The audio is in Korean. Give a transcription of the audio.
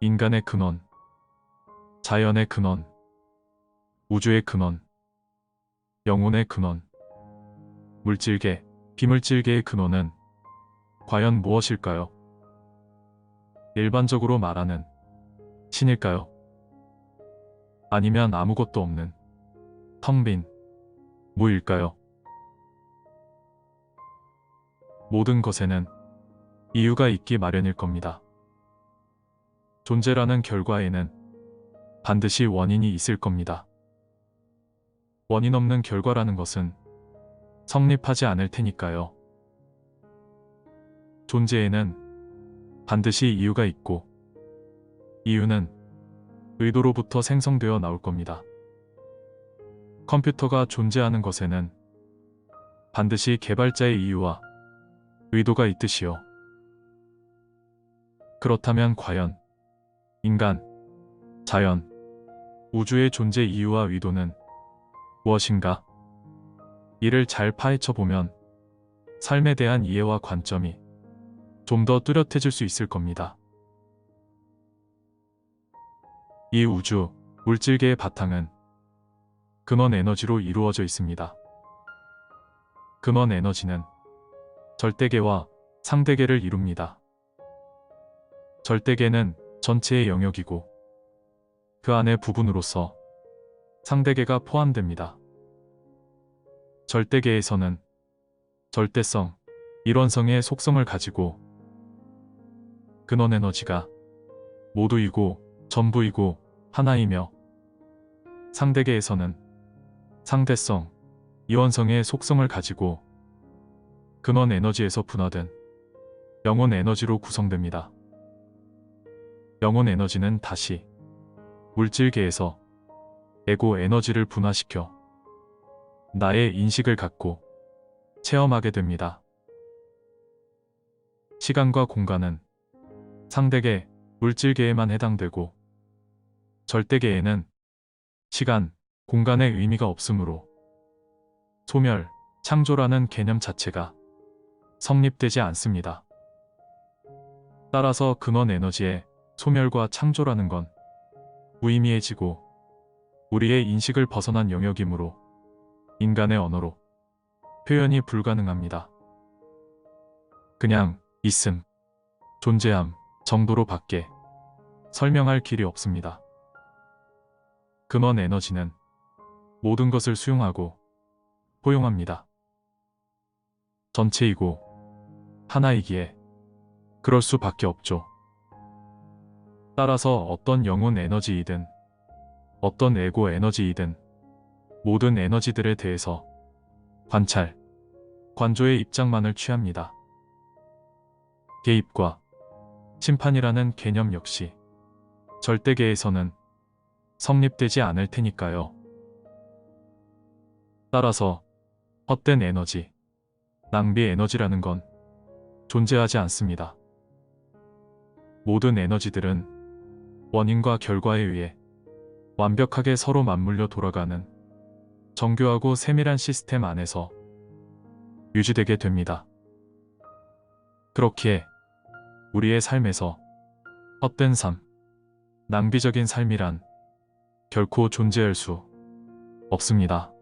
인간의 근원, 자연의 근원, 우주의 근원, 영혼의 근원, 물질계, 비물질계의 근원은 과연 무엇일까요? 일반적으로 말하는 신일까요? 아니면 아무것도 없는 텅 빈 무일까요? 모든 것에는 이유가 있기 마련일 겁니다. 존재라는 결과에는 반드시 원인이 있을 겁니다. 원인 없는 결과라는 것은 성립하지 않을 테니까요. 존재에는 반드시 이유가 있고 이유는 의도로부터 생성되어 나올 겁니다. 컴퓨터가 존재하는 것에는 반드시 개발자의 이유와 의도가 있듯이요. 그렇다면 과연 인간, 자연, 우주의 존재 이유와 의도는 무엇인가? 이를 잘 파헤쳐 보면 삶에 대한 이해와 관점이 좀 더 뚜렷해질 수 있을 겁니다. 이 우주, 물질계의 바탕은 근원 에너지로 이루어져 있습니다. 근원 에너지는 절대계와 상대계를 이룹니다. 절대계는 전체의 영역이고 그 안의 부분으로서 상대계가 포함됩니다. 절대계에서는 절대성, 일원성의 속성을 가지고 근원 에너지가 모두이고 전부이고 하나이며 상대계에서는 상대성, 이원성의 속성을 가지고 근원 에너지에서 분화된 영혼 에너지로 구성됩니다. 영혼 에너지는 다시 물질계에서 에고 에너지를 분화시켜 나의 인식을 갖고 체험하게 됩니다. 시간과 공간은 상대계, 물질계에만 해당되고 절대계에는 시간, 공간의 의미가 없으므로 소멸, 창조라는 개념 자체가 성립되지 않습니다. 따라서 근원 에너지의 소멸과 창조라는 건 무의미해지고 우리의 인식을 벗어난 영역이므로 인간의 언어로 표현이 불가능합니다. 그냥 있음, 존재함 정도로 밖에 설명할 길이 없습니다. 근원 에너지는 모든 것을 수용하고 포용합니다. 전체이고 하나이기에 그럴 수밖에 없죠. 따라서 어떤 영혼 에너지이든 어떤 에고 에너지이든 모든 에너지들에 대해서 관찰, 관조의 입장만을 취합니다. 개입과 심판이라는 개념 역시 절대계에서는 성립되지 않을 테니까요. 따라서 헛된 에너지, 낭비 에너지라는 건 존재하지 않습니다. 모든 에너지들은 원인과 결과에 의해 완벽하게 서로 맞물려 돌아가는 정교하고 세밀한 시스템 안에서 유지되게 됩니다. 그렇기에 우리의 삶에서 헛된 삶, 낭비적인 삶이란 결코 존재할 수 없습니다.